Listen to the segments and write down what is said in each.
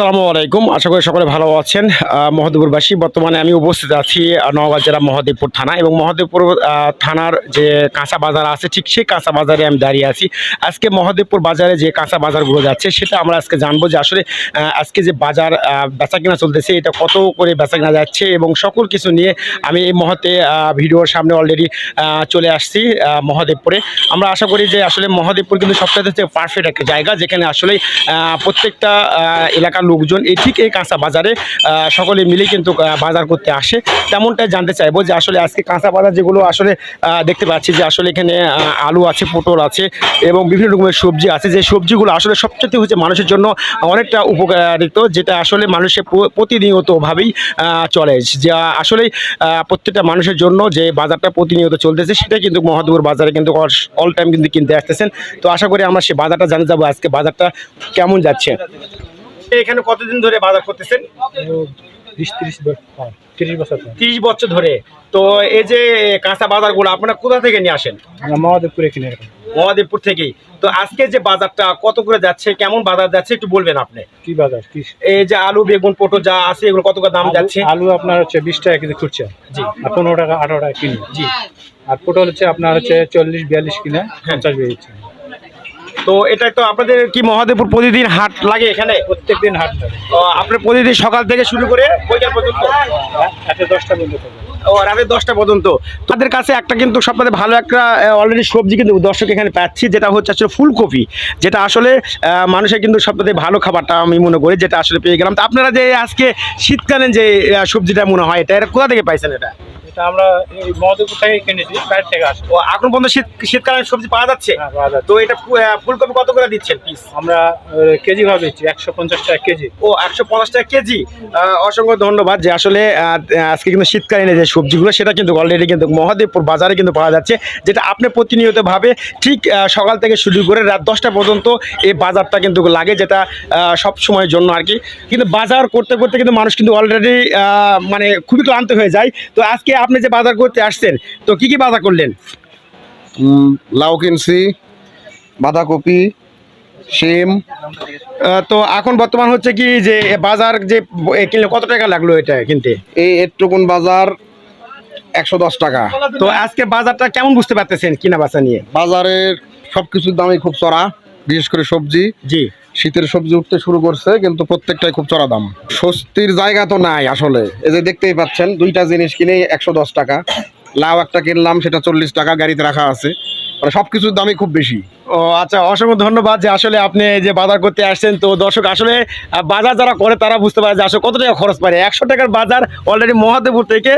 আসসালামু আলাইকুম। আশা করি সকলে ভালো আছেন। মহাদেবপুরবাসী বর্তমানে আমি উপস্থিত আছি নওগাঁ জেলা মহদেবপুর থানা এবং মহাদেবপুর থানার যে কাঁচা বাজার আছে ঠিক সেই কাঁচা বাজারে আমি দাঁড়িয়ে আছি। আজকে মহাদেবপুর বাজারে যে কাঁচা বাজারগুলো যাচ্ছে সেটা আমরা আজকে জানব যে আসলে আজকে যে বাজার বেচা কিনা চলতেছে এটা কত করে বেচা কিনা যাচ্ছে এবং সকল কিছু নিয়ে আমি এই মুহূর্তে আহ, ভিডিওর সামনে অলরেডি চলে আসছি মহাদেবপুরে আমরা আশা করি যে আসলে মহাদেবপুর কিন্তু সবচেয়ে হচ্ছে পারফেক্ট একটা জায়গা যেখানে আসলে প্রত্যেকটা এলাকার লোকজন এই ঠিক এই কাঁচা বাজারে সকলে মিলে কিন্তু বাজার করতে আসে। তেমনটাই জানতে চাইব যে আসলে আজকে কাঁচা বাজার যেগুলো আসলে দেখতে পাচ্ছি যে আসলে এখানে আলু আছে, পটল আছে এবং বিভিন্ন রকমের সবজি আছে। যে সবজিগুলো আসলে সবচেয়ে হচ্ছে মানুষের জন্য অনেকটা উপকারিত, যেটা আসলে মানুষের প্রতিনিয়তভাবেই চলে। যা আসলে প্রত্যেকটা মানুষের জন্য যে বাজারটা প্রতিনিয়ত চলতেছে সেটা কিন্তু মহাদুর বাজারে কিন্তু অল টাইম কিন্তু কিনতে আসতেছেন। তো আশা করি আমরা সে বাজারটা জানতে যাব আজকে বাজারটা কেমন যাচ্ছে। এখানে কতদিন ধরে বাজার করতেছেন? ত্রিশ হ্যাঁ, বছর ধরে। তো এই যে কাঁচা বাজারগুলো আপনারা কোথা থেকে নিয়ে আসেন? মহাদেবপুরে কিনে মহাদেবপুর থেকেই। তো আজকে যে বাজারটা কত করে যাচ্ছে কেমন বাজার যাচ্ছে একটু বলবেন আপনি? কি বাজার কি? এই যে আলু বেগুন পটো যা আছে এগুলো কত করে দাম যাচ্ছে? আলু আপনার হচ্ছে বিশ টাকা কেজি খুঁজছে জি। আর পনেরো টাকা আঠারো টাকা কিনে। জি। আর পটল হচ্ছে আপনার হচ্ছে চল্লিশ বিয়াল্লিশ কিনে পঞ্চাশ বেরিয়েছে তো এটা তো আপনাদের কি মহাদেবপুর প্রতিদিন হাট লাগে এখানে? প্রত্যেক দিন হাট আপনার প্রতিদিন সকাল থেকে শুরু করে বৈকাল পর্যন্ত? রাতে দশটা পর্যন্ত ও রাতে দশটা পর্যন্ত। তাদের কাছে একটা কিন্তু সবথেকে ভালো একটা অলরেডি সবজি কিন্তু দর্শক এখানে পাচ্ছি যেটা হচ্ছে আসলে ফুলকপি। যেটা আসলে মানুষের কিন্তু সবথেকে ভালো খাবারটা আমি মনে করি যেটা আসলে পেয়ে গেলাম। তো আপনারা যে আজকে শীতকালে যে সবজিটা মনে হয় এটা এটা কোথা থেকে পাইছেন এটা? এটা আমরা এই মহাদেবপুর থেকে কিনেছি বাইরে থেকে আসি। ও এখন পর্যন্ত শীত শীতকালীন সবজি পাওয়া যাচ্ছে? হ্যাঁ, পাওয়া যাচ্ছে। তো এটা ফুলকপি কত করে দিচ্ছেন পিস আমরা কেজি ভাবে দিচ্ছি একশো পঞ্চাশ টাকা কেজি। ও একশো পঞ্চাশ টাকা কেজি। অসংখ্য ধন্যবাদ যে আসলে আজকে কিন্তু শীতকালীন যে সবজিগুলো সেটা কিন্তু অলরেডি কিন্তু মহাদেবপুর বাজারে কিন্তু পাওয়া যাচ্ছে যেটা আপনি প্রতিনিয়তভাবে ঠিক সকাল থেকে শুরু করে রাত দশটা পর্যন্ত এই বাজারটা কিন্তু লাগে যেটা সব সময়ের জন্য আর কি। কিন্তু বাজার করতে করতে কিন্তু মানুষ কিন্তু অলরেডি মানে খুবই ক্লান্ত হয়ে যায়। তো আজকে আপনি যে বাজার করতে আসছেন তো কি কি বাজার করলেন? লাউ কিনছি বাঁধাকপি শিম। তো এখন বর্তমান হচ্ছে কি যে বাজার যে কিনলে কত টাকা লাগল এটা কিনতে? এই এটুকুন বাজার একশো দশ টাকা। তো আজকে বাজারটা কেমন বুঝতে পারতেছেন কিনা বাসা নিয়ে? বাজারের সব কিছুর দামই খুব চড়া বিশেষ করে সবজি। জি। শীতের সবজি উঠতে শুরু করছে, কিন্তু প্রত্যেকটাই খুব চড়া দাম স্বস্তির জায়গা তো নাই আসলে। এই যে দেখতেই পাচ্ছেন, দুইটা জিনিস কিনে একশো দশ টাকা। লাউ একটা কিনলাম, সেটা চল্লিশ টাকা গাড়িতে রাখা আছে। মানে সব কিছুর দামই খুব বেশি। ও আচ্ছা অসংখ্য ধন্যবাদ যে আসলে আপনি যে বাজার করতে আসছেন। তো দর্শক আসলে বাজার যারা করে তারা বুঝতে পারে যে আসলে কত টাকা খরচ পারে একশো টাকার বাজার অলরেডি মহাদেবপুর থেকে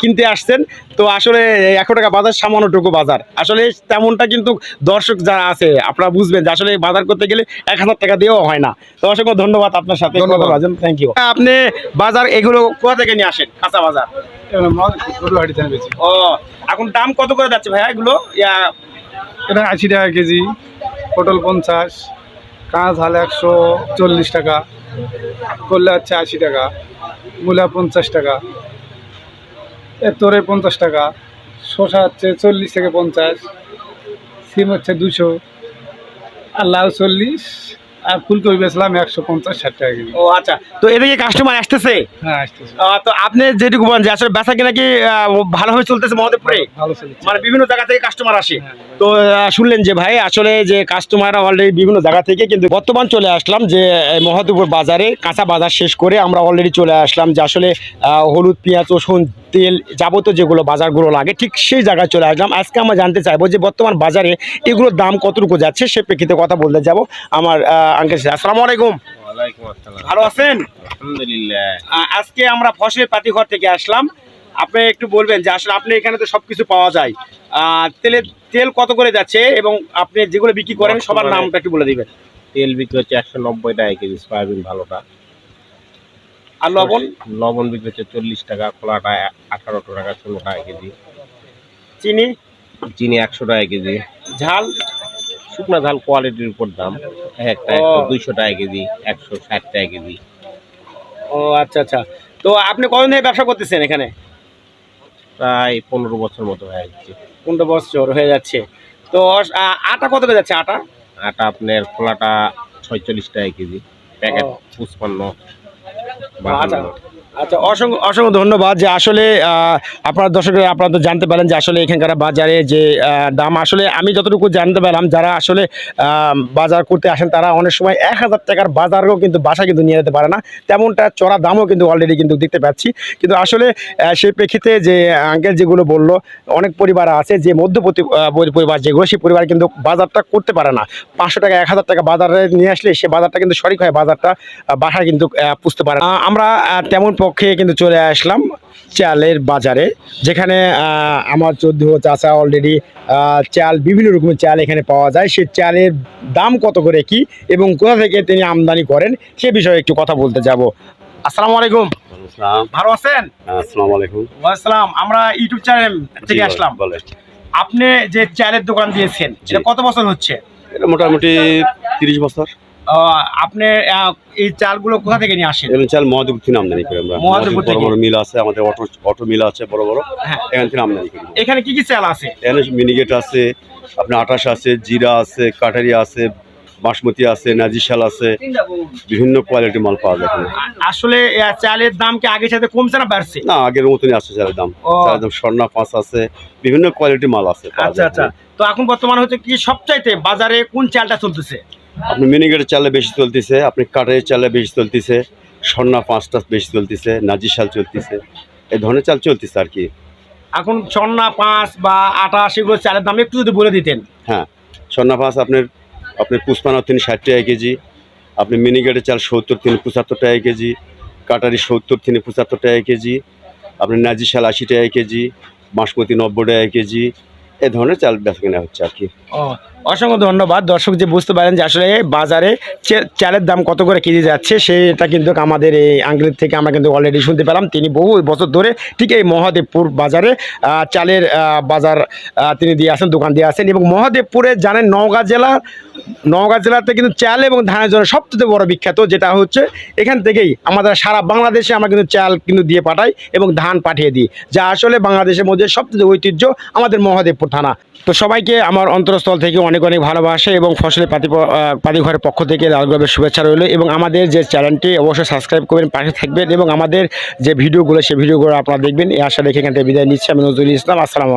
কিনতে আসছেন। তো আসলে একশো টাকা বাজার সামান্যটুকু বাজার। আসলে তেমনটা কিন্তু দর্শক যারা আছে আপনারা বুঝবেন যে আসলে বাজার করতে গেলে এক হাজার টাকা দিয়েও হয় না। তো অসংখ্য ধন্যবাদ আপনার সাথে। ধন্যবাদ। থ্যাংক ইউ আপনি বাজার এগুলো কোথা থেকে নিয়ে আসেন? কাঁচা বাজার? ও এখন দাম কত করে যাচ্ছে ভাইয়া এগুলো? ইয়া, এটা আশি টাকা কেজি পটল পঞ্চাশ কাঁচ হাল একশো চল্লিশ টাকা করলে হচ্ছে আশি টাকা মূলা পঞ্চাশ টাকা এর তোরে পঞ্চাশ টাকা শশা হচ্ছে চল্লিশ থেকে পঞ্চাশ সিম হচ্ছে দুশো আর লাউ চল্লিশ আর ফুলকপি বেচলাম একশো পঞ্চাশ ষাট টাকা কেজি। ও আচ্ছা। তো এদিকে কাস্টমার আসতেছে? হ্যাঁ আসতেছে। আহ, তো আপনি যেটুকু বলেন যে আসলে বেচা কিনা কি আহ, ভালোভাবে চলতেছে মহদেবপুরে? ভালো চলছে। মানে বিভিন্ন জায়গা থেকে কাস্টমার আসে। হ্যাঁ, তো আহ, শুনলেন যে ভাই আসলে যে কাস্টমার অলরেডি বিভিন্ন জায়গা থেকে কিন্তু বর্তমান চলে আসলাম যে মহাদেবপুর বাজারে কাঁচা বাজার শেষ করে আমরা অলরেডি চলে আসলাম যে আসলে আহ, হলুদ পেঁয়াজ রসুন তেল যাবতীয় যেগুলো বাজারগুলো লাগে ঠিক সেই জায়গায় চলে আসলাম। আজকে আমরা জানতে চাইব যে বর্তমান বাজারে এগুলোর দাম কতটুকু যাচ্ছে সে প্রেক্ষিতে কথা বলতে যাব আমার আঙ্কেল আসসালামু আলাইকুম। ভালো আছেন? আলহামদুলিল্লাহ। আজকে আমরা ফসলের পাতিঘর থেকে আসলাম। আপনি একটু বলবেন যে আসলে আপনি এখানে তো সব কিছু পাওয়া যায়। তেলের তেল কত করে যাচ্ছে এবং আপনি যেগুলো বিক্রি করেন সবার নামটা একটু বলে দিবেন। তেল বিক্রি হচ্ছে একশো নব্বই টাকা কেজি সয়াবিন ভালোটা। আর লবণ? লবণ বিক্রি হচ্ছে চল্লিশ টাকা খোলাটা আঠারো টাকা ষোলো টাকা কেজি। চিনি? চিনি একশো টাকা কেজি। ঝাল? শুকনা ঝাল কোয়ালিটির উপর দাম। এক একটা একশো দুইশো টাকা কেজি একশো ষাট টাকা কেজি। ও আচ্ছা আচ্ছা। তো আপনি কতদিন ধরে ব্যবসা করতেছেন এখানে? প্রায় পনেরো বছর মতো হয়ে যাচ্ছে। পনেরো বছর হয়ে যাচ্ছে। তো আটা কত করে যাচ্ছে আটা? আটা আপনার খোলাটা ছয়চল্লিশ টাকা কেজি। প্যাকেট ও। পুষ্পান্ন আচ্ছা আচ্ছা অসংখ্য অসংখ্য ধন্যবাদ যে আসলে আপনার দর্শকের আপনারা তো জানতে পারেন যে আসলে এখানকার বাজারে যে দাম, আসলে আমি যতটুকু জানতে পারলাম যারা আসলে বাজার করতে আসেন, তারা অনেক সময় এক হাজার টাকার বাজারও কিন্তু বাসা কিন্তু নিয়ে যেতে পারে না। তেমনটা চড়া দামও কিন্তু অলরেডি কিন্তু দেখতে পাচ্ছি। কিন্তু আসলে সেই প্রেক্ষিতে যে আঙ্কেল যেগুলো বলল, অনেক পরিবার আছে যে মধ্যবর্তী পরিবার যেগুলো, সেই পরিবার কিন্তু বাজারটা করতে পারে না। পাঁচশো টাকা, এক হাজার টাকা বাজারে নিয়ে আসলে সে বাজারটা কিন্তু সঠিক হয় বাজারটা বাসায় কিন্তু পুষতে পারে। আমরা তেমন পক্ষে কিন্তু চলে আসলাম চালের বাজারে। যেখানে আমার চোদ্দ চাচা অলরেডি চাল বিভিন্ন রকমের চাল এখানে পাওয়া যায়। সে চালের দাম কত করে কি এবং কোথা থেকে তিনি আমদানি করেন সে বিষয়ে একটু কথা বলতে যাব। আসসালামু আলাইকুম। ভালো আছেন? আসসালামু আলাইকুম। আসসালাম। আমরা ইউটিউব চ্যানেল থেকে আসলাম। আপনি যে চালের দোকান দিয়েছেন এটা কত বছর হচ্ছে? মোটামুটি তিরিশ বছর। আপনি এই চালগুলো কোথা থেকে নিয়ে আসেন? চাল মহাদেবপুর থেকে আমদানি করি আমরা। মহাদেবপুর বড় থেকে? বড় মিল আছে আমাদের অটো অটো মিল আছে বড় বড়। হ্যাঁ। এখান থেকে আমদানি করি। এখানে কি কি চাল আছে? এখানে মিনিগেট আছে আপনার আটাশ আছে জিরা আছে কাটারি আছে বাসমতি আছে নাজিশাল আছে বিভিন্ন কোয়ালিটির মাল পাওয়া যায় আসলে চালের দাম কি আগের সাথে কমছে না বাড়ছে? না আগের মতনই আছে চালের দাম। চালের দাম স্বর্ণা পাঁচ আছে বিভিন্ন কোয়ালিটির মাল আছে আচ্ছা আচ্ছা। তো এখন বর্তমানে হচ্ছে কি সবচাইতে বাজারে কোন চালটা চলতেছে? আপনি মিনিগেটের চালে বেশি চলতেছে আপনি কাটারির চালে বেশি চলতেছে স্বর্ণা পাঁচটা বেশি চলতেছে নাজিশাল চলতেছে এই ধরনের চাল চলতেছে আর কি। এখন ছন্না পাঁচ বা আটা সেগুলো চালের দাম একটু যদি বলে দিতেন। হ্যাঁ স্বর্ণা পাঁচ আপনার আপনার পুষ্পানা তিনি ষাট টাকা কেজি আপনি মিনিগেটের চাল সত্তর তিনি পঁচাত্তর টাকা কেজি কাটারি সত্তর তিনি পঁচাত্তর টাকা কেজি আপনার নাজিশাল আশি টাকা কেজি বাসমতি নব্বই টাকা কেজি এ ধরনের চাল বেচা কেনা হচ্ছে আর কি। অসংখ্য ধন্যবাদ। দর্শক যে বুঝতে পারেন যে আসলে বাজারে চালের দাম কত করে কেজি যাচ্ছে, সেটা কিন্তু আমাদের এই আঙ্গেলের থেকে আমরা কিন্তু অলরেডি শুনতে পেলাম। তিনি বহু বছর ধরে ঠিক এই মহাদেবপুর বাজারে চালের বাজার তিনি দিয়ে আসেন, দোকান দিয়ে আসেন এবং মহাদেবপুরে জানেন নওগাঁ জেলা, নওগাঁ জেলাতে কিন্তু চাল এবং ধানের জন্য সবচেয়ে বড় বিখ্যাত, যেটা হচ্ছে এখান থেকেই আমাদের সারা বাংলাদেশে আমরা কিন্তু চাল কিন্তু দিয়ে পাঠাই এবং ধান পাঠিয়ে দিই, যা আসলে বাংলাদেশের মধ্যে সবচেয়ে ঐতিহ্য আমাদের মহাদেবপুর থানা। তো সবাইকে আমার অন্তরস্থল থেকে অনেক অনেক ভালোবাসা এবং ফসলের পাতি পাতিঘরের পক্ষ থেকে লালগোলাপের শুভেচ্ছা রইল এবং আমাদের যে চ্যানেলটি অবশ্যই সাবস্ক্রাইব করবেন, পাশে থাকবেন এবং আমাদের যে ভিডিওগুলো সেই ভিডিওগুলো আপনারা দেখবেন। এই আশা রেখে এখান থেকে বিদায় নিচ্ছি। আমি নজরুল ইসলাম, আসসালামু আলাইকুম।